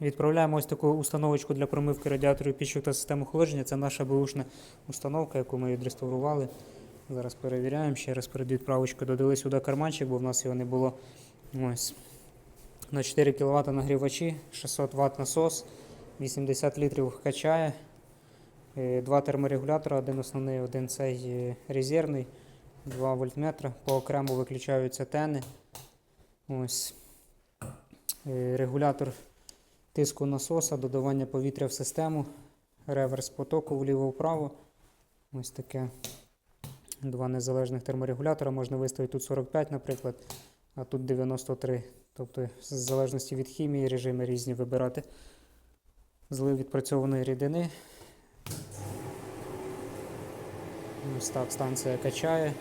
Відправляємо ось таку установочку для промивки радіаторів пічок та систем охолодження. Це наша бушна установка, яку ми відреставрували. Зараз перевіряємо. Ще раз перед відправочкою додали сюди карманчик, бо в нас його не було. Ось. На 4 кВт нагрівачі, 600 Вт насос, 80 літрів качає. Е, Два терморегулятора, один основний, один цей е, резервний, 2 вольтметра. По окремо виключаються тени. Ось. Е, Регулятор тиску насоса, додавання повітря в систему, реверс потоку вліво-вправо. Ось таке. Два незалежних терморегулятора. Можна виставити тут 45, наприклад, а тут 93. Тобто, в залежності від хімії, режими різні вибирати. Злив відпрацьованої рідини. Ось так станція качає.